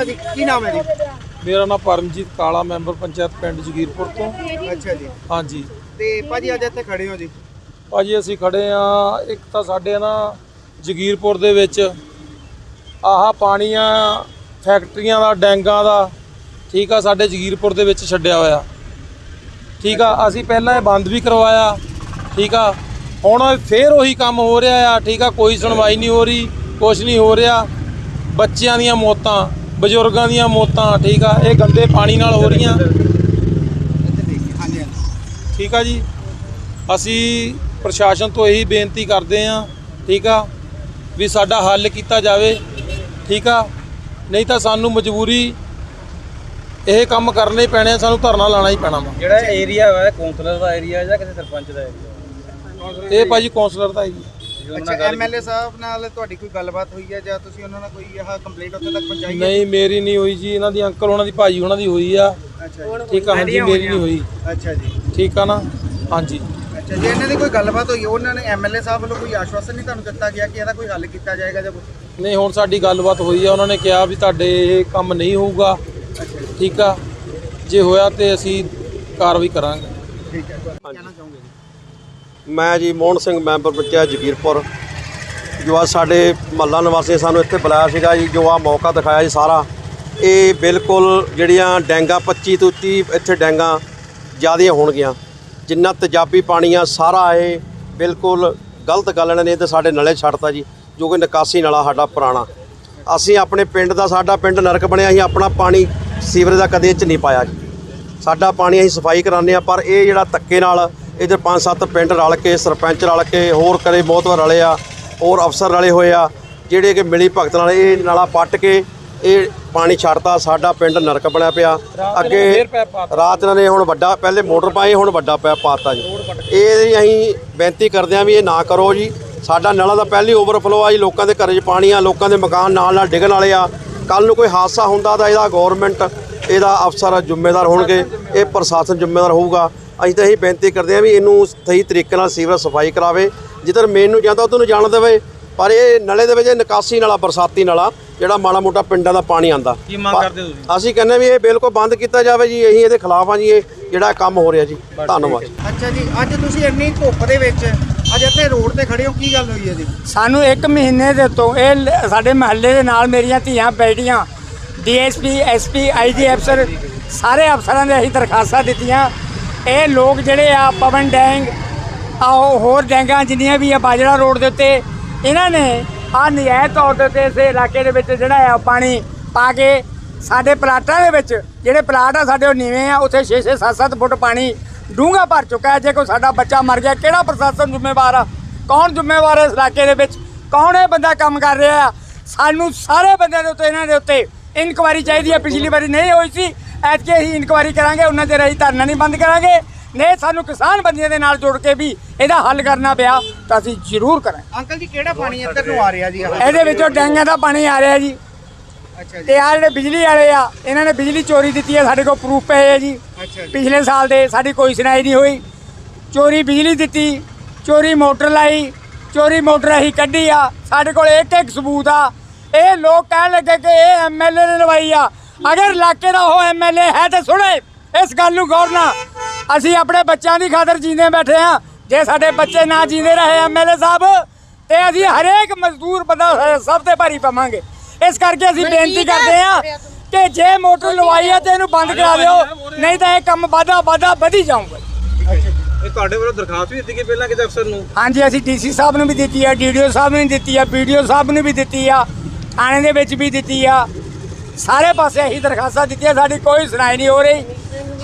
ਭਾਜੀ ਕੀ ਨਾਮ ਹੈ ਜੀ? ਮੇਰਾ ਨਾਮ ਪਰਮਜੀਤ ਕਾਲਾ ਮੈਂਬਰ ਪੰਚਾਇਤ ਪਿੰਡ ਜਗੀਰਪੁਰ ਤੋਂ। ਅੱਛਾ ਜੀ। ਹਾਂਜੀ। ਤੇ ਭਾਜੀ ਅੱਜ ਇੱਥੇ ਖੜੇ ਹੋ ਜੀ? ਭਾਜੀ ਅਸੀਂ ਖੜੇ ਆ ਇੱਕ ਤਾਂ ਸਾਡੇ ਨਾ ਜਗੀਰਪੁਰ ਦੇ ਵਿੱਚ ਆਹ ਪਾਣੀ ਆ ਫੈਕਟਰੀਆਂ ਦਾ ਡੈਂਗਾਂ ਦਾ ਠੀਕ ਆ ਸਾਡੇ ਜਗੀਰਪੁਰ ਦੇ ਵਿੱਚ ਛੱਡਿਆ ਹੋਇਆ। ਠੀਕ ਆ ਅਸੀਂ ਪਹਿਲਾਂ ਇਹ ਬੰਦ ਵੀ ਕਰਵਾਇਆ ਠੀਕ ਆ। ਹੁਣ ਫੇਰ ਉਹੀ ਕੰਮ ਹੋ ਰਿਹਾ ਆ ਠੀਕ ਆ ਕੋਈ ਸੁਣਵਾਈ ਨਹੀਂ ਹੋ ਰਹੀ ਕੁਝ ਨਹੀਂ ਹੋ ਰਿਹਾ। ਬੱਚਿਆਂ ਦੀਆਂ ਮੌਤਾਂ ਬਜ਼ੁਰਗਾਂ ਦੀਆਂ ਮੌਤਾਂ ਠੀਕ ਆ? ਇਹ ਗੰਦੇ ਪਾਣੀ ਨਾਲ ਹੋ ਰਹੀਆਂ। ਠੀਕ ਆ ਜੀ? ਅਸੀਂ ਪ੍ਰਸ਼ਾਸਨ ਤੋਂ ਇਹੀ ਬੇਨਤੀ ਕਰਦੇ ਆ ਠੀਕ ਆ? ਵੀ ਸਾਡਾ ਹੱਲ ਕੀਤਾ ਜਾਵੇ ਠੀਕ ਆ? ਨਹੀਂ ਤਾਂ ਸਾਨੂੰ ਮਜਬੂਰੀ ਇਹ ਕੰਮ ਕਰਨੇ ਹੀ ਪੈਣੇ ਆ ਸਾਨੂੰ ਧਰਨਾ ਲਾਣਾ ਹੀ ਪੈਣਾ ਵਾ। ਜਿਹੜਾ ਏਰੀਆ ਵਾ ਕੌਂਸਲਰ ਦਾ ਏਰੀਆ ਜਾਂ ਕਿਸੇ ਸਰਪੰਚ ਦਾ ਏਰੀਆ ਇਹ ਭਾਜੀ ਕੌਂਸਲਰ ਦਾ ਹੀ। ਅੱਛਾ ਐਮਐਲਏ ਸਾਹਿਬ ਨਾਲ ਤੁਹਾਡੀ ਕੋਈ ਗੱਲਬਾਤ ਹੋਈ ਹੈ ਜਾਂ ਤੁਸੀਂ ਉਹਨਾਂ ਨਾਲ ਕੋਈ ਇਹ ਕੰਪਲੇਂਟ ਉੱਥੇ ਤੱਕ ਪਹੁੰਚਾਈ ਹੈ? ਨਹੀਂ ਮੇਰੀ ਨਹੀਂ ਹੋਈ ਜੀ। ਇਹਨਾਂ ਦੀ ਅੰਕਲ ਉਹਨਾਂ ਦੀ ਭਾਜੀ ਉਹਨਾਂ ਦੀ ਹੋਈ ਆ। ਅੱਛਾ ਜੀ। ਠੀਕ ਆ ਹਾਂਜੀ ਮੇਰੀ ਨਹੀਂ ਹੋਈ। ਅੱਛਾ ਜੀ। ਠੀਕ ਆ ਨਾ? ਹਾਂਜੀ। ਅੱਛਾ ਜੇ ਇਹਨਾਂ ਦੀ ਕੋਈ ਗੱਲਬਾਤ ਹੋਈ ਹੈ, ਉਹਨਾਂ ਨੇ ਐਮਐਲਏ ਸਾਹਿਬ ਵੱਲੋਂ ਕੋਈ ਆਸ਼ਵਾਸਨ ਨਹੀਂ ਤੁਹਾਨੂੰ ਦਿੱਤਾ ਗਿਆ ਕਿ ਇਹਦਾ ਕੋਈ ਹੱਲ ਕੀਤਾ ਜਾਏਗਾ ਜਾਂ ਕੁਝ ਨਹੀਂ ਹੁਣ ਸਾਡੀ ਗੱਲਬਾਤ ਹੋਈ ਆ। ਉਹਨਾਂ ਨੇ ਕਿਹਾ ਵੀ ਤੁਹਾਡੇ ਇਹ ਕੰਮ ਨਹੀਂ ਹੋਊਗਾ। ਠੀਕ ਆ? ਜੇ ਹੋਇਆ ਤੇ ਅਸੀਂ ਕਾਰਵਾਈ ਕਰਾਂਗੇ। ਠੀਕ ਹੈ ਕਹਿਣਾ ਚਾਹੋਗੇ ਜੀ? ਮੈਂ ਜੀ ਮੋਹਨ ਸਿੰਘ ਮੈਂਬਰ ਪੰਚਾਇਤ ਜਗੀਰਪੁਰ। ਜੋ ਅੱਜ ਸਾਡੇ ਮਹੱਲਾ ਨਿਵਾਸੀ ਸਾਨੂੰ ਇੱਥੇ ਬੁਲਾਇਆ ਸੀਗਾ ਜੀ, ਜੋ ਆ ਮੌਕਾ ਦਿਖਾਇਆ ਜੀ ਸਾਰਾ। ਇਹ ਬਿਲਕੁਲ ਜਿਹੜੀਆਂ ਡੈਂਗਾ 25 ਤੋਂ 30 ਇੱਥੇ ਡੈਂਗਾ ਜ਼ਿਆਦੀਆਂ ਹੋਣਗੀਆਂ। ਜਿੰਨਾ ਤੇਜ਼ਾਬੀ ਪਾਣੀ ਆ ਸਾਰਾ ਇਹ ਬਿਲਕੁਲ ਗਲਤ ਗੱਲ ਇਹਨਾਂ ਨੇ ਤੇ ਸਾਡੇ ਨਲੇ ਛੱਡਤਾ ਜੀ, ਜੋ ਕਿ ਨਿਕਾਸੀ ਨਾਲਾ ਸਾਡਾ ਪੁਰਾਣਾ। ਅਸੀਂ ਆਪਣੇ ਪਿੰਡ ਦਾ, ਸਾਡਾ ਪਿੰਡ ਨਰਕ ਬਣਿਆ, ਅਸੀਂ ਆਪਣਾ ਪਾਣੀ ਸੀਵਰੇਜ ਦਾ ਕਦੇ ਇਹ 'ਚ ਨਹੀਂ ਪਾਇਆ ਜੀ। ਸਾਡਾ ਪਾਣੀ ਅਸੀਂ ਸਫ਼ਾਈ ਕਰਾਉਂਦੇ ਆ ਪਰ ਇਹ ਜਿਹੜਾ ਧੱਕੇ ਨਾਲ ਇਧਰ ਪੰਜ ਸੱਤ ਪਿੰਡ ਰਲ ਕੇ ਸਰਪੰਚ ਰਲ ਕੇ ਹੋਰ ਕਰੇ ਬਹੁਤ ਵਾਰ ਰਲੇ ਆ ਹੋਰ ਅਫਸਰ ਰਲੇ ਹੋਏ ਆ ਜਿਹੜੇ ਕਿ ਮਿਲੀ ਭਗਤ ਨਾਲ ਇਹ ਨਾਲਾ ਪੱਟ ਕੇ ਇਹ ਪਾਣੀ ਛੱਡਤਾ ਸਾਡਾ ਪਿੰਡ ਨਰਕ ਬਣਿਆ ਪਿਆ। ਅੱਗੇ। ਰਾਤ ਇਹਨਾਂ ਨੇ ਹੁਣ ਵੱਡਾ ਪਹਿਲੇ ਮੋਟਰ ਪਾਈ ਹੁਣ ਵੱਡਾ ਪੈਪ ਪਾਤਾ ਜੀ। ਇਹ ਅਸੀਂ ਬੇਨਤੀ ਕਰਦੇ ਆ ਵੀ ਇਹ ਨਾ ਕਰੋ ਜੀ। ਸਾਡਾ ਨਲਾਂ ਦਾ ਪਹਿਲੀ ਓਵਰਫਲੋ ਆ ਜੀ ਲੋਕਾਂ ਦੇ ਘਰੇ 'ਚ ਪਾਣੀ ਆ ਲੋਕਾਂ ਦੇ ਮਕਾਨ ਨਾਲ ਨਾਲ ਡਿੱਗਣ ਵਾਲੇ ਆ। ਕੱਲ ਨੂੰ ਕੋਈ ਹਾਦਸਾ ਹੁੰਦਾ ਤਾਂ ਇਹਦਾ ਗਵਰਨਮੈਂਟ ਇਹਦਾ ਅਫਸਰ ਜ਼ਿੰਮੇਦਾਰ ਹੋਣਗੇ ਇਹ ਪ੍ਰਸ਼ਾਸਨ ਜ਼ਿੰਮੇਦਾਰ ਹੋਊਗਾ। ਅਸੀਂ ਤਾਂ ਇਹੀ ਬੇਨਤੀ ਕਰਦੇ ਆ ਵੀ ਇਹਨੂੰ ਸਹੀ ਤਰੀਕੇ ਨਾਲ ਸੀਵਰੇਜ ਸਫ਼ਾਈ ਕਰਾਵੇ। ਜਿੱਧਰ ਮੇਨ ਨੂੰ ਜਾਂਦਾ ਉਧਰ ਨੂੰ ਜਾਣ ਦੇਵੇ ਪਰ ਇਹ ਨਲੇ ਦੇ ਵਿੱਚ ਇਹ ਨਿਕਾਸੀ ਨਾਲਾ ਬਰਸਾਤੀ ਨਾਲਾ ਜਿਹੜਾ ਮਾੜਾ ਮੋਟਾ ਪਿੰਡਾਂ ਦਾ ਪਾਣੀ ਆਂਦਾ ਕੀ ਮੰਗ ਕਰਦੇ ਤੁਸੀਂ? ਅਸੀਂ ਕਹਿੰਦੇ ਵੀ ਇਹ ਬਿਲਕੁਲ ਬੰਦ ਕੀਤਾ ਜਾਵੇ ਜੀ ਅਸੀਂ ਇਹਦੇ ਖਿਲਾਫ ਆ ਜੀ ਇਹ ਜਿਹੜਾ ਕੰਮ ਹੋ ਰਿਹਾ ਜੀ। ਧੰਨਵਾਦ ਅੱਛਾ ਜੀ ਅੱਜ ਤੁਸੀਂ ਇੰਨੀ ਧੁੱਪ ਦੇ ਵਿੱਚ ਅੱਜ ਇੱਥੇ ਰੋਡ ਤੇ ਖੜੇ ਹੋ ਕੀ ਗੱਲ ਹੋਈ ਹੈ ਜੀ? ਸਾਨੂੰ 1 ਮਹੀਨੇ ਦੇ ਤੋਂ ਇਹ ਸਾਡੇ ਮਹੱਲੇ ਦੇ ਨਾਲ ਮੇਰੀਆਂ ਧੀਆਂ ਬੈਠੀਆਂ ਡੀਐਸਪੀ ਐਸਪੀ ਆਈਜੀ ਅਫਸਰ ਸਾਰੇ ਅਫਸਰਾਂ ਦੇ ਅਸੀਂ ਦਰਖਾਸਤਾਂ ਦਿੱਤੀਆਂ। ਇਹ ਲੋਕ ਜਿਹੜੇ ਆ, ਪਵਨ ਡੈਂਗ ਆ ਉਹ ਹੋਰ ਡੈਂਗਾਂ ਜਿੰਨੀਆਂ ਵੀ ਆ ਬਾਜਰਾ ਰੋਡ ਦੇ ਉੱਤੇ, ਇਹਨਾਂ ਨੇ ਆ ਨਜਾਇਜ਼ ਤੌਰ ਦੇ ਉੱਤੇ ਇਸ ਇਲਾਕੇ ਦੇ ਵਿੱਚ ਜਿਹੜਾ ਆ ਪਾਣੀ ਪਾ ਕੇ ਸਾਡੇ ਪਲਾਟਾਂ ਦੇ ਵਿੱਚ, ਜਿਹੜੇ ਪਲਾਟ ਆ ਸਾਡੇ ਉਹ ਨੀਵੇਂ ਆ, ਉੱਥੇ 6 6 7 7 ਫੁੱਟ ਪਾਣੀ ਡੂੰਘਾ ਭਰ ਚੁੱਕਾ ਹੈ। ਜੇ ਕੋਈ ਸਾਡਾ ਬੱਚਾ ਮਰ ਗਿਆ, ਕਿਹੜਾ ਪ੍ਰਸ਼ਾਸਨ ਜ਼ਿੰਮੇਵਾਰ ਆ? ਕੌਣ ਜ਼ਿੰਮੇਵਾਰ ਹੈ ਇਸ ਇਲਾਕੇ ਦੇ ਵਿੱਚ? ਕੌਣ ਇਹ ਬੰਦਾ ਕੰਮ ਕਰ ਰਿਹਾ ਆ? ਸਾਨੂੰ ਸਾਰੇ ਬੰਦਿਆਂ ਦੇ ਉੱਤੇ, ਇਹਨਾਂ ਦੇ ਉੱਤੇ ਇਨਕੁਆਇਰੀ ਚਾਹੀਦੀ ਹੈ ਪਿਛਲੀ ਵਾਰੀ ਨਹੀਂ ਹੋਈ ਸੀ। ਐਤਕੇ ਅਸੀਂ ਇਨਕੁਆਇਰੀ ਕਰਾਂਗੇ ਉਹਨਾਂ ਦੇ ਰਹੀ ਧਰਨਾ ਨਹੀਂ ਬੰਦ ਕਰਾਂਗੇ। ਨਹੀਂ ਸਾਨੂੰ ਕਿਸਾਨ ਬੰਦਿਆਂ ਦੇ ਨਾਲ ਜੁੜ ਕੇ ਵੀ ਇਹਦਾ ਹੱਲ ਕਰਨਾ ਪਿਆ ਤਾਂ ਅਸੀਂ ਜ਼ਰੂਰ ਕਰਾਂਗੇ। ਅੰਕਲ ਜੀ ਕਿਹੜਾ ਪਾਣੀ ਇੱਧਰ ਨੂੰ ਆ ਰਿਹਾ ਜੀ? ਆਹ? ਇਹਦੇ ਵਿੱਚੋਂ ਡੈਂਗਾਂ ਦਾ ਪਾਣੀ ਆ ਰਿਹਾ ਜੀ। ਅੱਛਾ ਜੀ। ਤੇ ਆ ਜਿਹੜੇ ਬਿਜਲੀ ਵਾਲੇ ਆ ਇਹਨਾਂ ਨੇ ਬਿਜਲੀ ਚੋਰੀ ਦਿੱਤੀ ਹੈ ਸਾਡੇ ਕੋਲ ਪ੍ਰੂਫ ਪਏ ਹੈ ਜੀ। ਅੱਛਾ ਜੀ। ਪਿਛਲੇ ਸਾਲ ਦੇ ਸਾਡੀ ਕੋਈ ਸੁਣਾਈ ਨਹੀਂ ਹੋਈ। ਚੋਰੀ ਬਿਜਲੀ ਦਿੱਤੀ ਚੋਰੀ ਮੋਟਰ ਲਾਈ ਚੋਰੀ ਮੋਟਰ ਅਸੀਂ ਕੱਢੀ ਆ। ਸਾਡੇ ਕੋਲ ਇੱਕ ਇੱਕ ਸਬੂਤ ਆ। ਇਹ ਲੋਕ ਕਹਿਣ ਲੱਗੇ ਕਿ ਇਹ ਐਮਐਲਏ ਨੇ ਲਵਾਈ ਆ। ਅਗਰ ਇਲਾਕੇ ਦਾ ਉਹ ਐਮਐਲਏ ਹੈ ਤੇ ਸੁਣੇ ਇਸ ਗੱਲ ਨੂੰ ਗੌਰ ਨਾਲ। ਅਸੀਂ ਆਪਣੇ ਬੱਚਿਆਂ ਦੀ ਖਾਤਰ ਜੀਂਦੇ ਬੈਠੇ ਆ ਜੇ ਸਾਡੇ ਬੱਚੇ ਨਾ ਜੀਂਦੇ ਰਹੇ ਐਮਐਲਏ ਸਾਹਿਬ ਤੇ ਅਸੀਂ ਹਰੇਕ ਮਜ਼ਦੂਰ ਬੰਦਾ ਸਭ ਤੇ ਭਾਰੀ ਪਵਾਂਗੇ। ਇਸ ਕਰਕੇ ਅਸੀਂ ਬੇਨਤੀ ਕਰਦੇ ਆ ਕਿ ਜੇ ਮੋਟਰ ਲਵਾਈ ਹੈ ਤੇ ਇਹਨੂੰ ਬੰਦ ਕਰਾ ਦਿਓ ਨਹੀਂ ਤਾਂ ਇਹ ਕੰਮ ਵਾਧਾ ਵਾਧਾ ਵਧੀ ਜਾਊਗਾ। ਇਹ ਤੁਹਾਡੇ ਵੱਲੋਂ ਦਰਖਾਸਤ ਵੀ ਦਿੱਤੀ ਗਈ ਪਹਿਲਾਂ ਕਿਸੇ ਅਫਸਰ ਨੂੰ? ਹਾਂਜੀ ਅਸੀਂ ਡੀਸੀ ਸਾਹਿਬ ਨੂੰ ਵੀ ਦਿੱਤੀ ਆ ਡੀਡੀਓ ਸਾਹਿਬ ਨੂੰ ਵੀ ਦਿੱਤੀ ਆ ਵੀਡੀਓ ਸਾਹਿਬ ਨੂੰ ਵੀ ਦਿੱਤੀ ਆ ਥਾਣੇ ਦੇ ਵਿੱਚ ਵੀ ਦਿੱਤੀ ਆ। ਸਾਰੇ ਪਾਸੇ ਅਸੀਂ ਦਰਖਾਸਤਾਂ ਦਿੱਤੀਆਂ ਸਾਡੀ ਕੋਈ ਸੁਣਾਈ ਨਹੀਂ ਹੋ ਰਹੀ।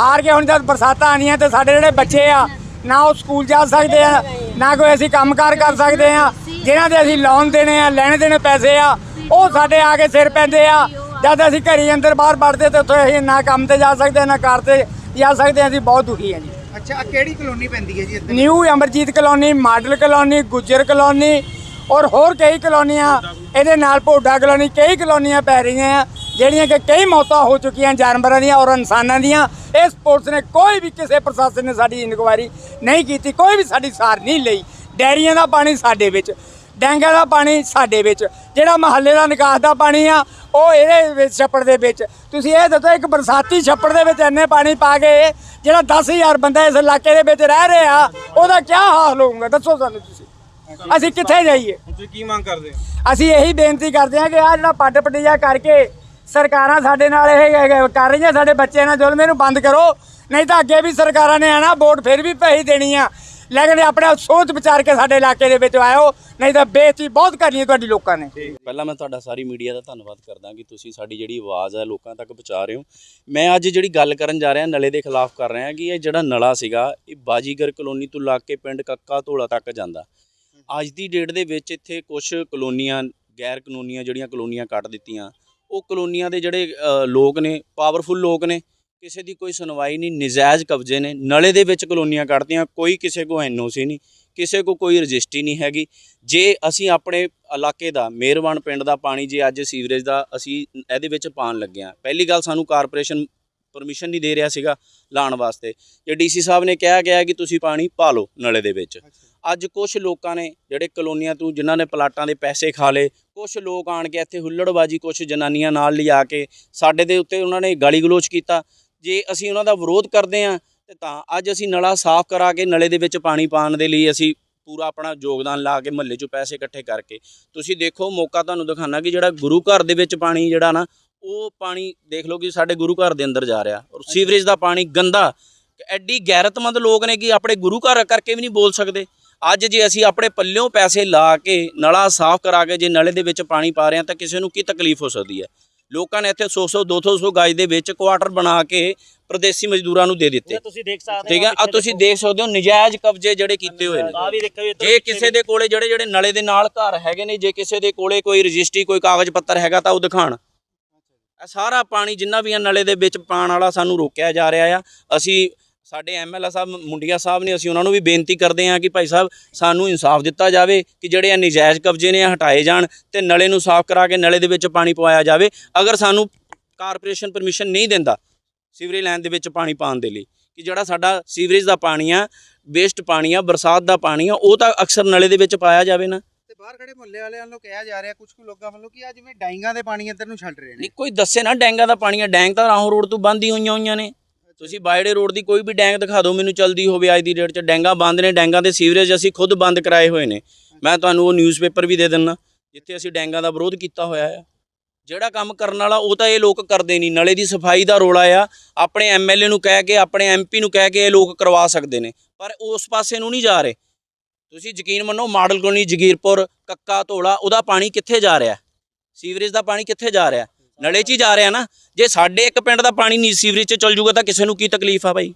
ਹਾਰ ਕੇ ਹੁਣ ਜਦ ਬਰਸਾਤਾਂ ਆਣੀਆਂ ਤੇ ਸਾਡੇ ਜਿਹੜੇ ਬੱਚੇ ਆ ਨਾ ਉਹ ਸਕੂਲ ਜਾ ਸਕਦੇ ਆ ਨਾ ਕੋਈ ਅਸੀਂ ਕੰਮਕਾਰ ਕਰ ਸਕਦੇ ਆ ਜਿਨ੍ਹਾਂ ਦੇ ਅਸੀਂ ਲੋਨ ਦੇਣੇ ਆ ਲੈਣੇ ਦੇਣੇ ਪੈਸੇ ਆ ਉਹ ਸਾਡੇ ਆ ਕੇ ਸਿਰ ਪੈਂਦੇ ਆ। ਜਦ ਅਸੀਂ ਘਰੀ ਅੰਦਰ ਬਾਹਰ ਵੜਦੇ ਤੇ ਉੱਥੇ ਅਸੀਂ ਨਾ ਕੰਮ ਤੇ ਜਾ ਸਕਦੇ ਨਾ ਕਾਰ ਤੇ ਜਾ ਸਕਦੇ। ਅਸੀਂ ਬਹੁਤ ਦੁਖੀ ਹਾਂ ਜੀ। ਅੱਛਾ ਕਿਹੜੀ ਕਲੋਨੀ ਪੈਂਦੀ ਹੈ ਜੀ ਇੱਧਰ new Amarjit colony model colony Gujjar colony ਔਰ ਹੋਰ ਕਈ ਕਲੋਨੀਆਂ ਇਹਦੇ ਨਾਲ ਭੋਡਾ ਕਲੋਨੀ ਕਈ ਕਲੋਨੀਆਂ ਪੈ ਰਹੀਆਂ ਆ। ਜਿਹੜੀਆਂ ਕਿ ਕਈ ਮੌਤਾਂ ਹੋ ਚੁੱਕੀਆਂ ਜਾਨਵਰਾਂ ਦੀਆਂ ਔਰ ਇਨਸਾਨਾਂ ਦੀਆਂ ਇਸ ਪੁਲਿਸ ਨੇ ਕੋਈ ਵੀ ਕਿਸੇ ਪ੍ਰਸ਼ਾਸਨ ਨੇ ਸਾਡੀ ਇਨਕੁਆਇਰੀ ਨਹੀਂ ਕੀਤੀ ਕੋਈ ਵੀ ਸਾਡੀ ਸਾਰ ਨਹੀਂ ਲਈ। ਡੈਰੀਆਂ ਦਾ ਪਾਣੀ ਸਾਡੇ ਵਿੱਚ ਡੈਂਗਾ ਦਾ ਪਾਣੀ ਸਾਡੇ ਵਿੱਚ ਜਿਹੜਾ ਮਹੱਲੇ ਦਾ ਨਿਕਾਸ ਦਾ ਪਾਣੀ ਆ ਉਹ ਇਹਦੇ ਵਿੱਚ ਛੱਪੜ ਦੇ ਵਿੱਚ। ਤੁਸੀਂ ਇਹ ਦੱਸੋ ਇੱਕ ਬਰਸਾਤੀ ਛੱਪੜ ਦੇ ਵਿੱਚ ਇੰਨੇ ਪਾਣੀ ਪਾ ਕੇ ਜਿਹੜਾ 10000 ਬੰਦਾ ਇਸ ਇਲਾਕੇ ਦੇ ਵਿੱਚ ਰਹਿ ਰਿਹਾ ਉਹਦਾ ਕੀ ਹਾਲ ਹੋਊਗਾ? ਦੱਸੋ ਸਾਨੂੰ ਤੁਸੀਂ। ਅਸੀਂ ਕਿੱਥੇ ਜਾਈਏ? ਤੁਸੀਂ ਕੀ ਮੰਗ ਕਰਦੇ ਹੋ? ਅਸੀਂ ਇਹੀ ਬੇਨਤੀ ਕਰਦੇ ਹਾਂ ਕਿ ਆ ਜਿਹੜਾ ਪੱਟ ਪਟੀਆ ਕਰਕੇ ਸਰਕਾਰਾਂ ਸਾਡੇ ਨਾਲ ਇਹ ਕਰ ਰਹੀਆਂ ਸਾਡੇ ਬੱਚਿਆਂ ਨਾਲ ਜ਼ੁਲਮ, ਇਹਨੂੰ ਬੰਦ ਕਰੋ। ਨਹੀਂ ਤਾਂ ਅੱਗੇ ਵੀ ਸਰਕਾਰਾਂ ਨੇ ਆਣਾ ਵੋਟ ਫਿਰ ਵੀ ਪੈਸੇ ਦੇਣੀ ਆ। ਲੇਕਿਨ ਆਪਣੇ ਸੋਚ ਵਿਚਾਰ ਕੇ ਸਾਡੇ ਇਲਾਕੇ ਦੇ ਵਿੱਚ ਆਇਓ, ਨਹੀਂ ਤਾਂ ਬੇਇੱਜ਼ਤੀ ਬਹੁਤ ਕਰਨੀ ਹੈ ਤੁਹਾਡੀ ਲੋਕਾਂ ਨੇ। ਪਹਿਲਾਂ ਮੈਂ ਤੁਹਾਡਾ ਸਾਰੀ ਮੀਡੀਆ ਦਾ ਧੰਨਵਾਦ ਕਰਦਾ ਕਿ ਤੁਸੀਂ ਸਾਡੀ ਜਿਹੜੀ ਆਵਾਜ਼ ਹੈ ਲੋਕਾਂ ਤੱਕ ਪਹੁੰਚਾ ਰਹੇ ਹੋ। ਮੈਂ ਅੱਜ ਜਿਹੜੀ ਗੱਲ ਕਰਨ ਜਾ ਰਿਹਾ, ਨਲੇ ਦੇ ਖਿਲਾਫ ਕਰ ਰਿਹਾ ਕਿ ਇਹ ਜਿਹੜਾ ਨਲਾ ਸੀਗਾ, ਇਹ ਬਾਜੀਗਰ ਕਲੋਨੀ ਤੋਂ ਲੱਗ ਕੇ ਪਿੰਡ ਕੱਕਾ ਧੋਲਾ ਤੱਕ ਜਾਂਦਾ। ਅੱਜ ਦੀ ਡੇਟ ਦੇ ਵਿੱਚ ਇੱਥੇ ਕੁਝ ਕਲੋਨੀਆਂ ਗੈਰ ਕਾਨੂੰਨੀਆਂ ਜਿਹੜੀਆਂ ਕਲੋਨੀਆਂ ਕੱਟ ਦਿੱਤੀਆਂ ਉਹ ਕਲੋਨੀਆਂ ਦੇ ਜਿਹੜੇ ਲੋਕ ਨੇ ਪਾਵਰਫੁਲ ਲੋਕ ਨੇ ਕਿਸੇ ਦੀ ਕੋਈ ਸੁਣਵਾਈ ਨਹੀਂ ਨਜਾਇਜ਼ ਕਬਜ਼ੇ ਨੇ ਨਲੇ ਦੇ ਵਿੱਚ ਕਲੋਨੀਆਂ ਕੱਢਤੀਆਂ ਕੋਈ ਕਿਸੇ ਕੋ ਐਨਓਸੀ ਨਹੀਂ ਕਿਸੇ ਕੋ ਕੋਈ ਰਜਿਸਟਰੀ ਨਹੀਂ ਹੈਗੀ। ਜੇ ਅਸੀਂ ਆਪਣੇ ਇਲਾਕੇ ਦਾ ਮਿਹਰਬਾਨ ਪਿੰਡ ਦਾ ਪਾਣੀ ਜੇ ਅੱਜ ਸੀਵਰੇਜ ਦਾ ਅਸੀਂ ਇਹਦੇ ਵਿੱਚ ਪਾਣ ਲੱਗੇ ਹਾਂ ਪਹਿਲੀ ਗੱਲ ਸਾਨੂੰ ਕਾਰਪੋਰੇਸ਼ਨ ਪਰਮਿਸ਼ਨ ਨਹੀਂ ਦੇ ਰਿਹਾ ਸੀਗਾ ਲਾਉਣ ਵਾਸਤੇ। ਜੇ ਡੀਸੀ ਸਾਹਿਬ ਨੇ ਕਿਹਾ ਗਿਆ ਕਿ ਤੁਸੀਂ ਪਾਣੀ ਪਾ ਲਓ ਨਲੇ ਦੇ ਵਿੱਚ। ਅੱਜ ਕੁਝ ਲੋਕਾਂ ਨੇ ਜਿਹੜੇ ਕਲੋਨੀਆਂ ਤੋਂ ਜਿਨ੍ਹਾਂ ਨੇ ਪਲਾਟਾਂ ਦੇ ਪੈਸੇ ਖਾ ਲਏ ਕੁਝ ਲੋਕ ਆਣ ਕੇ ਇੱਥੇ ਹੁੱਲੜਬਾਜੀ ਕੁਝ ਜਨਾਨੀਆਂ ਨਾਲ ਲਿਆ ਕੇ ਸਾਡੇ ਦੇ ਉੱਤੇ ਉਹਨਾਂ ਨੇ ਗਾਲੀ ਗਲੋਚ ਕੀਤਾ। ਜੇ ਅਸੀਂ ਉਹਨਾਂ ਦਾ ਵਿਰੋਧ ਕਰਦੇ ਹਾਂ, ਤੇ ਤਾਂ ਅੱਜ ਅਸੀਂ ਨਲਾ ਸਾਫ਼ ਕਰਾ ਕੇ ਨਲੇ ਦੇ ਵਿੱਚ ਪਾਣੀ ਪਾਣ ਦੇ ਲਈ ਅਸੀਂ ਪੂਰਾ ਆਪਣਾ ਯੋਗਦਾਨ ਲਾ ਕੇ ਮਹੱਲੇ 'ਚੋਂ ਪੈਸੇ ਇਕੱਠੇ ਕਰਕੇ। ਤੁਸੀਂ ਦੇਖੋ, ਮੌਕਾ ਤੁਹਾਨੂੰ ਦਿਖਾਣਾ ਕਿ ਜਿਹੜਾ ਗੁਰੂ ਘਰ ਦੇ ਵਿੱਚ ਪਾਣੀ ਜਿਹੜਾ ਨਾ, ਉਹ ਪਾਣੀ ਦੇਖ ਲਓ ਕਿ ਸਾਡੇ ਗੁਰੂ ਘਰ ਦੇ ਅੰਦਰ ਜਾ ਰਿਹਾ। ਔਰ ਸੀਵਰੇਜ ਦਾ ਪਾਣੀ ਗੰਦਾ। ਐਡੀ ਗੈਰਤਮੰਦ ਲੋਕ ਨੇ ਕਿ ਆਪਣੇ ਗੁਰੂ ਘਰ ਕਰਕੇ ਵੀ ਨਹੀਂ ਬੋਲ ਸਕਦੇ। ਅੱਜ ਜੇ ਅਸੀਂ ਆਪਣੇ ਪੱਲਿਓਂ ਪੈਸੇ ਲਾ ਕੇ ਨਲਾ ਸਾਫ਼ ਕਰਾ ਕੇ ਜੇ ਨਲੇ ਦੇ ਵਿੱਚ ਪਾਣੀ ਪਾ ਰਹੇ ਹਾਂ ਤਾਂ ਕਿਸੇ ਨੂੰ ਕੀ ਤਕਲੀਫ ਹੋ ਸਕਦੀ ਹੈ? ਲੋਕਾਂ ਨੇ ਇੱਥੇ 100 100 200 ਗਾਜ ਦੇ ਵਿੱਚ ਕੁਆਟਰ ਬਣਾ ਕੇ ਪ੍ਰਦੇਸੀ ਮਜ਼ਦੂਰਾਂ ਨੂੰ ਦੇ ਦਿੱਤੇ। ਤੁਸੀਂ ਦੇਖ ਸਕਦੇ ਠੀਕ ਹੈ? ਆ ਤੁਸੀਂ ਦੇਖ। ਸਕਦੇ ਹੋ ਨਜਾਇਜ਼ ਕਬਜ਼ੇ ਜਿਹੜੇ ਕੀਤੇ ਹੋਏ ਨੇ। ਜੇ ਕਿਸੇ ਦੇ ਕੋਲੇ ਜਿਹੜੇ ਜਿਹੜੇ ਨਲੇ ਦੇ ਨਾਲ ਘਰ ਹੈਗੇ ਨੇ ਜੇ ਕਿਸੇ ਦੇ ਕੋਲੇ ਕੋਈ ਰਜਿਸਟਰੀ ਕੋਈ ਕਾਗਜ਼ ਪੱਤਰ ਹੈਗਾ ਤਾਂ ਉਹ ਦਿਖਾਣ। ਇਹ ਸਾਰਾ ਪਾਣੀ ਜਿੰਨਾ ਵੀ ਆ ਨਲੇ ਦੇ ਵਿੱਚ ਪਾਣ ਵਾਲਾ ਸਾਨੂੰ ਰੋਕਿਆ ਜਾ ਰਿਹਾ ਆ। ਅਸੀਂ ਸਾਡੇ ਐਮਐਲਏ ਸਾਹਿਬ ਮੁੰਡਿਆ ਸਾਹਿਬ ਨੇ ਅਸੀਂ ਉਹਨਾਂ ਨੂੰ ਵੀ ਬੇਨਤੀ ਕਰਦੇ ਹਾਂ ਕਿ ਭਾਈ ਸਾਹਿਬ ਸਾਨੂੰ ਇਨਸਾਫ ਦਿੱਤਾ ਜਾਵੇ ਕਿ ਜਿਹੜੇ ਇਹ ਨਜਾਇਜ਼ ਕਬਜ਼ੇ ਨੇ ਹਟਾਏ ਜਾਣ ਤੇ ਨਲੇ ਨੂੰ ਸਾਫ਼ ਕਰਾ ਕੇ ਨਲੇ ਦੇ ਵਿੱਚ ਪਾਣੀ ਪਵਾਇਆ ਜਾਵੇ। ਅਗਰ ਸਾਨੂੰ ਕਾਰਪੋਰੇਸ਼ਨ ਪਰਮਿਸ਼ਨ ਨਹੀਂ ਦਿੰਦਾ ਸੀਵਰੇਜ ਲਾਈਨ ਦੇ ਵਿੱਚ ਪਾਣੀ ਪਾਉਣ ਦੇ ਲਈ ਕਿ ਜਿਹੜਾ ਸਾਡਾ ਸੀਵਰੇਜ ਦਾ ਪਾਣੀ ਆ ਵੇਸਟ ਪਾਣੀ ਆ ਬਰਸਾਤ ਦਾ ਪਾਣੀ ਆ ਉਹ ਤਾਂ ਅਕਸਰ ਨਲੇ ਦੇ ਵਿੱਚ ਪਾਇਆ ਜਾਵੇ ਨਾ। ਤੇ ਬਾਹਰ ਖੜੇ ਮੁਹੱਲੇ ਵਾਲਿਆਂ ਵੱਲੋਂ ਕਿਹਾ ਜਾ ਰਿਹਾ ਕੁਝ ਕੁ ਲੋਕਾਂ ਵੱਲੋਂ ਕਿ ਆ ਜਿਵੇਂ ਡਾਈਂਗਾਂ ਦੇ ਪਾਣੀ ਇੱਧਰ ਨੂੰ ਛੱਡ ਰਹੇ ਨੇ। ਨਹੀਂ ਕੋਈ ਦੱਸੇ ਨਾ ਡੈਂਗਾ ਦਾ ਪਾਣੀ ਆ ਡੈਂਗ ਤਾਂ ਰਾਹੋਂ ਰੋਡ ਤੋਂ ਬੰਦ ਹੀ ਹੋਈਆਂ ਹੋਈਆਂ ਨੇ। ਤੁਸੀਂ ਬਾਈੜੇ ਰੋਡ ਦੀ ਕੋਈ ਵੀ ਡੈਂਗ ਦਿਖਾ ਦਿਓ, ਮੈਨੂੰ ਚਲਦੀ ਹੋਵੇ ਅੱਜ ਦੀ ਡੇਟ 'ਚ। ਡੈਂਗਾ ਬੰਦ ਨੇ, ਡੈਂਗਾ ਦੇ ਸੀਵਰੇਜ ਅਸੀਂ ਖੁਦ ਬੰਦ ਕਰਾਏ ਹੋਏ ਨੇ। ਮੈਂ ਤੁਹਾਨੂੰ ਉਹ ਨਿਊਜ਼ਪੇਪਰ ਵੀ ਦੇ ਦਿੰਦਾ ਜਿੱਥੇ ਅਸੀਂ ਡੈਂਗਾ ਦਾ ਵਿਰੋਧ ਕੀਤਾ ਹੋਇਆ ਹੈ ਜਿਹੜਾ ਕੰਮ ਕਰਨ ਵਾਲਾ, ਉਹ ਤਾਂ ਇਹ ਲੋਕ ਕਰਦੇ ਨਹੀਂ। ਨਲੇ ਦੀ ਸਫ਼ਾਈ ਦਾ ਰੋਲਾ ਆ, ਆਪਣੇ ਐਮਐਲਏ ਨੂੰ ਕਹਿ ਕੇ, ਆਪਣੇ ਐਮਪੀ ਨੂੰ ਕਹਿ ਕੇ ਇਹ ਲੋਕ ਕਰਵਾ ਸਕਦੇ ਨੇ। ਪਰ ਉਸ ਪਾਸੇ ਨੂੰ ਨਹੀਂ ਜਾ ਰਹੇ। ਤੁਸੀਂ ਯਕੀਨ ਮੰਨੋ, ਮਾਡਲ ਕਲੋਨੀ ਜਗੀਰਪੁਰ, ਕੱਕਾ, ਧੋਲਾ, ਉਹਦਾ ਪਾਣੀ ਕਿੱਥੇ ਜਾ ਰਿਹਾ? ਸੀਵਰੇਜ ਦਾ ਪਾਣੀ ਕਿੱਥੇ ਜਾ ਰਿਹਾ? ਨਲੇ 'ਚ ਹੀ ਜਾ ਰਿਹਾ ਨਾ ਜੇ ਸਾਡੇ ਇੱਕ ਪਿੰਡ ਦਾ ਪਾਣੀ ਨਹੀਂ ਸੀਵਰੇਜ 'ਚ ਚਲ ਜੂਗਾ ਤਾਂ ਕਿਸੇ ਨੂੰ ਕੀ ਤਕਲੀਫ ਆ ਭਾਈ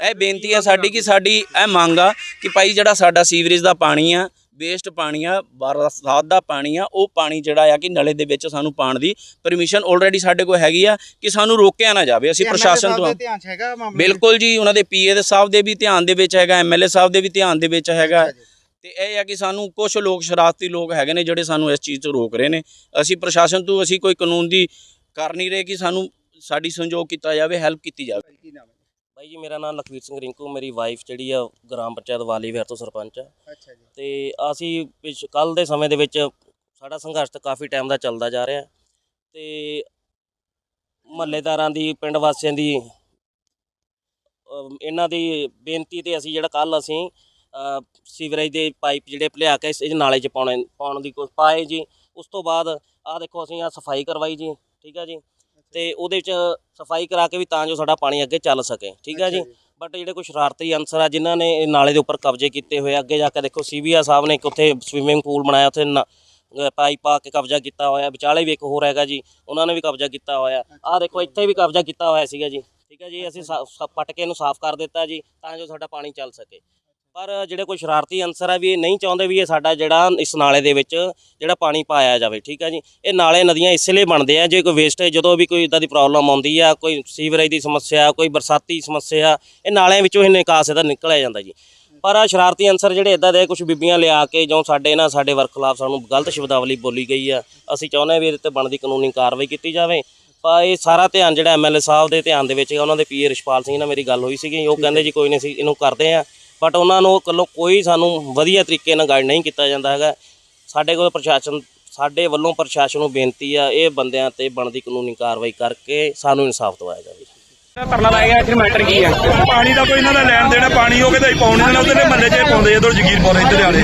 ਇਹ ਬੇਨਤੀ ਆ ਸਾਡੀ ਕਿ ਸਾਡੀ ਇਹ ਮੰਗ ਆ ਕਿ ਭਾਈ ਜਿਹੜਾ ਸਾਡਾ ਸੀਵਰੇਜ ਦਾ ਪਾਣੀ ਆ ਵੇਸਟ ਪਾਣੀ ਆ ਬਰਸਾਤ ਦਾ ਪਾਣੀ ਆ ਉਹ ਪਾਣੀ ਜਿਹੜਾ ਆ ਕਿ ਨਲੇ ਦੇ ਵਿੱਚ ਸਾਨੂੰ ਪਾਣ ਦੀ ਪਰਮਿਸ਼ਨ ਆਲਰੇਡੀ ਸਾਡੇ ਕੋਲ ਹੈਗੀ ਆ ਕਿ ਸਾਨੂੰ ਰੋਕਿਆ ਨਾ ਜਾਵੇ ਅਸੀਂ ਪ੍ਰਸ਼ਾਸਨ ਤੋਂ ਬਿਲਕੁਲ ਜੀ ਉਹਨਾਂ ਦੇ ਪੀਏ ਦੇ ਸਾਹਿਬ ਦੇ ਵੀ ਧਿਆਨ ਦੇ ਵਿੱਚ ਹੈਗਾ ਐਮਐਲਏ ਸਾਹਿਬ ਦੇ ਵੀ ਧਿਆਨ ਦੇ ਵਿੱਚ ਹੈਗਾ। ਤੇ ਇਹ ਆ ਕਿ ਸਾਨੂੰ ਕੁਝ ਲੋਕ ਸ਼ਰਾਰਤੀ ਲੋਕ ਹੈਗੇ ਨੇ ਜਿਹੜੇ ਸਾਨੂੰ ਇਸ ਚੀਜ਼ ਤੋਂ ਰੋਕ ਰਹੇ ਨੇ। ਅਸੀਂ ਪ੍ਰਸ਼ਾਸਨ ਤੋਂ ਅਸੀਂ ਕੋਈ ਕਾਨੂੰਨ ਦੀ ਕਰ ਨਹੀਂ ਰਹੇ ਕਿ ਸਾਨੂੰ ਸਾਡੀ ਸੰਯੋਗ ਕੀਤਾ ਜਾਵੇ ਹੈਲਪ ਕੀਤੀ ਜਾਵੇ। ਕੀ ਨਾਮ ਹੈ? ਬਾਈ ਜੀ ਮੇਰਾ ਨਾਮ ਲਖਵੀਰ ਸਿੰਘ ਰਿੰਕੂ ਮੇਰੀ ਵਾਈਫ ਜਿਹੜੀ ਆ ਗ੍ਰਾਮ ਪੰਚਾਇਤ ਵਾਲੀ ਵਿਹਾਰ ਤੋਂ ਸਰਪੰਚ ਆ। ਅੱਛਾ ਜੀ। ਤੇ ਅਸੀਂ ਕੱਲ ਦੇ ਸਮੇਂ ਦੇ ਵਿੱਚ ਸਾਡਾ ਸੰਘਰਸ਼ ਤਾਂ ਕਾਫੀ ਟਾਈਮ ਦਾ ਚੱਲਦਾ ਜਾ ਰਿਹਾ। ਤੇ ਮਹੱਲੇਦਾਰਾਂ ਦੀ ਪਿੰਡ ਵਾਸੀਆਂ ਦੀ ਇਹਨਾਂ ਦੀ ਬੇਨਤੀ ਤੇ ਅਸੀਂ ਜਿਹੜਾ ਕੱਲ ਅਸੀਂ ਸੀਵਰੇਜ ਦੇ ਪਾਈਪ ਜਿਹੜੇ ਲਿਆ ਕੇ ਇਸ ਨਾਲੇ 'ਚ ਪਾਉਣੇ ਪਾਉਣ ਦੀ ਕੋਸ਼ਿਸ਼ ਪਾਏ ਜੀ। ਉਸ ਤੋਂ ਬਾਅਦ ਆਹ ਦੇਖੋ ਅਸੀਂ ਆ ਸਫ਼ਾਈ ਕਰਵਾਈ ਜੀ ਠੀਕ ਆ ਜੀ। ਤੇ ਉਹਦੇ ਵਿੱਚ ਸਫ਼ਾਈ ਕਰਾ ਕੇ ਵੀ ਤਾਂ ਜੋ ਸਾਡਾ ਪਾਣੀ ਅੱਗੇ ਚੱਲ ਸਕੇ ਠੀਕ ਆ ਜੀ। ਬਟ ਜਿਹੜੇ ਕੁਝ ਸ਼ਰਾਰਤੀ ਅਨਸਰ ਆ ਜਿਨ੍ਹਾਂ ਨੇ ਇਹ ਨਾਲੇ ਦੇ ਉੱਪਰ ਕਬਜ਼ੇ ਕੀਤੇ ਹੋਏ ਆ ਅੱਗੇ ਜਾ ਕੇ ਦੇਖੋ ਸੀਬੀਆ ਸਾਹਿਬ ਨੇ ਇੱਕ ਉੱਥੇ ਸਵਿਮਿੰਗ ਪੂਲ ਬਣਾਇਆ ਉੱਥੇ ਨਾ- ਅਹ ਪਾਈਪ ਪਾ ਕੇ ਕਬਜ਼ਾ ਕੀਤਾ ਹੋਇਆ ਵਿਚਾਲੇ ਵੀ ਇੱਕ ਹੋਰ ਹੈਗਾ ਜੀ ਉਹਨਾਂ ਨੇ ਵੀ ਕਬਜ਼ਾ ਕੀਤਾ ਹੋਇਆ। ਆਹ ਦੇਖੋ ਇੱਥੇ ਵੀ ਕਬਜ਼ਾ ਕੀਤਾ ਹੋਇਆ ਸੀਗਾ ਜੀ ਠੀਕ ਹੈ ਜੀ। ਅਸੀਂ ਸਾ- ਸਾ- ਪੱਟ ਕੇ ਇਹਨੂੰ ਸਾਫ਼ ਕਰ ਦਿੱਤਾ ਜੀ ਤਾਂ ਜੋ ਸਾਡਾ ਪਾਣੀ ਚੱਲ ਸਕੇ। ਪਰ ਜਿਹੜੇ ਕੋਈ ਸ਼ਰਾਰਤੀ ਅਨਸਰ ਆ ਵੀ ਇਹ ਨਹੀਂ ਚਾਹੁੰਦੇ ਵੀ ਇਹ ਸਾਡਾ ਜਿਹੜਾ ਇਸ ਨਾਲੇ ਦੇ ਵਿੱਚ ਜਿਹੜਾ ਪਾਣੀ ਪਾਇਆ ਜਾਵੇ, ਠੀਕ ਹੈ ਜੀ? ਇਹ ਨਾਲੇ ਨਦੀਆਂ ਇਸੇ ਲਈ ਬਣਦੇ ਆ, ਜੇ ਕੋਈ ਵੇਸਟੇਜ ਜਦੋਂ ਵੀ ਕੋਈ ਇਦਾਂ ਦੀ ਪ੍ਰੋਬਲਮ ਆਉਂਦੀ ਆ, ਕੋਈ ਸੀਵਰੇਜ ਦੀ ਸਮੱਸਿਆ, ਕੋਈ ਬਰਸਾਤੀ ਸਮੱਸਿਆ, ਇਹ ਨਾਲਿਆਂ ਵਿੱਚੋਂ ਹੀ ਨਿਕਾਸ ਇਹਦਾ ਨਿਕਲਿਆ ਜਾਂਦਾ ਜੀ। ਪਰ ਆ ਸ਼ਰਾਰਤੀ ਅਨਸਰ ਜਿਹੜੇ ਇਦਾਂ ਦੇ ਕੁਝ ਬੀਬੀਆਂ ਲਿਆ ਕੇ ਜੋ ਸਾਡੇ ਨਾਲ ਸਾਡੇ ਵਰਕ ਖਿਲਾਫ ਸਾਨੂੰ ਗਲਤ ਸ਼ਬਦਾਵਲੀ ਬੋਲੀ ਗਈ ਆ, ਅਸੀਂ ਚਾਹੁੰਦੇ ਹਾਂ ਵੀ ਇਹਦੇ ਤੇ ਬਣਦੀ ਕਾਨੂੰਨੀ ਕਾਰਵਾਈ ਕੀਤੀ ਜਾਵੇ। ਪਰ ਇਹ ਸਾਰਾ ਧਿਆਨ ਜਿਹੜਾ ਐਮਐਲਏ ਸਾਹਿਬ ਦੇ ਧਿਆਨ ਦੇ ਵਿੱਚ ਉਹਨਾਂ ਦੇ ਪੀਏ ਰਿਸ਼ਪਾਲ ਸਿੰਘ ਨਾਲ ਮੇਰੀ ਗੱਲ ਹੋਈ ਸੀਗੀ, ਉਹ ਕਹਿੰਦੇ ਜੀ ਕੋਈ ਨਹੀਂ, ਅਸੀਂ ਇਹਨੂੰ ਕਰਦੇ ਆ ਬਟ ਉਹਨਾਂ ਨੂੰ ਕੱਲੋਂ ਕੋਈ ਸਾਨੂੰ ਵਧੀਆ ਤਰੀਕੇ ਨਾਲ ਗਾਈਡ ਨਹੀਂ ਕੀਤਾ ਜਾਂਦਾ ਹੈਗਾ। ਸਾਡੇ ਕੋਲ ਪ੍ਰਸ਼ਾਸਨ, ਸਾਡੇ ਵੱਲੋਂ ਪ੍ਰਸ਼ਾਸਨ ਨੂੰ ਬੇਨਤੀ ਆ, ਇਹ ਬੰਦਿਆਂ ਤੇ ਬਣਦੀ ਕਾਨੂੰਨੀ ਕਾਰਵਾਈ ਕਰਕੇ ਸਾਨੂੰ ਇਨਸਾਫ ਦਿਵਾਇਆ ਜਾਵੇ। ਪਾਣੀ ਦਾ ਕੋਈ ਇਹਨਾਂ ਦਾ ਲੈਣ ਦੇਣਾ ਪਾਣੀ ਹੋ ਕੇ ਤਾਂ ਹੀ ਪਾਉਣੇ ਨੇ ਉਧਰਲੇ ਮਹੱਲੇ 'ਚ ਹੀ ਪਾਉਂਦੇ ਇਧਰ ਜਗੀਰਪੁਰ ਇੱਧਰ ਵਾਲੇ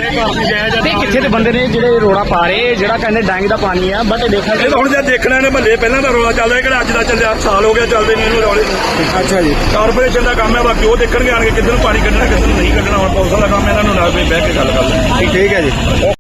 ਨਹੀਂ ਕਿੱਥੇ ਦੇ ਬੰਦੇ ਨੇ ਜਿਹੜੇ ਰੋੜਾ ਪਾ ਰਹੇ ਜਿਹੜਾ ਕਹਿੰਦੇ ਡੈਂਗ ਦਾ ਪਾਣੀ ਆ ਬਟ ਦੇਖਣ ਇਹ ਤਾਂ ਹੁਣ ਜੇ ਦੇਖਣਾ ਨੇ ਮਹੱਲੇ ਪਹਿਲਾਂ ਦਾ ਰੌਲਾ ਚੱਲਦਾ ਕਿਹੜਾ ਅੱਜ ਦਾ ਚੱਲਿਆ ਸਾਲ ਹੋ ਗਿਆ ਚੱਲਦੇ ਨੇ ਇਹਨੂੰ ਰੌਲੇ। ਅੱਛਾ ਜੀ। ਕਾਰਪੋਰੇਸ਼ਨ ਦਾ ਕੰਮ ਹੈ ਬਾਕੀ ਉਹ ਦੇਖਣਗੇ ਆਣ ਕੇ ਕਿੱਧਰ ਨੂੰ ਪਾਣੀ ਕੱਢਣਾ ਕਿੱਧਰ ਨੂੰ ਨਹੀਂ ਕੱਢਣਾ ਹੁਣ ਪੁਲਿਸ ਦਾ ਕੰਮ ਇਹਨਾਂ ਨੂੰ ਨਾਲ ਬਹਿ ਕੇ ਗੱਲ ਕਰ ਲੈਣੀ। ਠੀਕ ਹੈ ਜੀ।